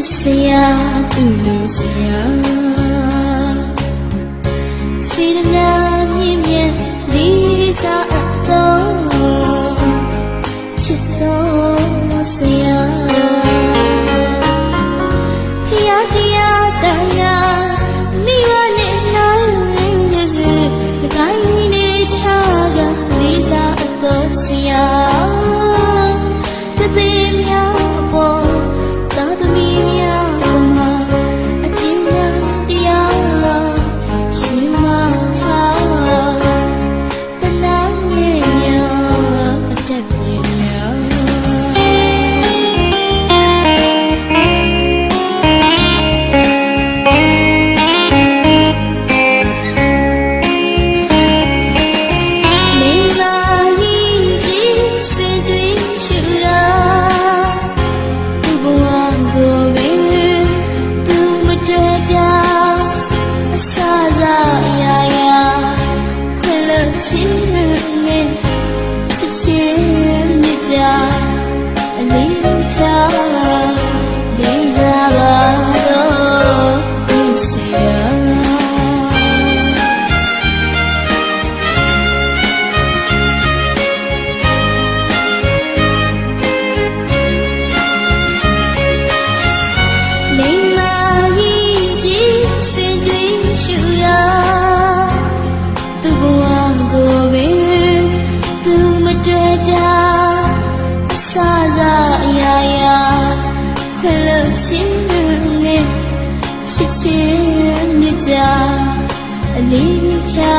ဆရာသူလို့ဆရာစေတနာမြင့်မြတ်လေးစားအပ်တော်ချစ်တော်ဆရာ 情。 ချစ်ချင်းမြတ်တာအလေးချာ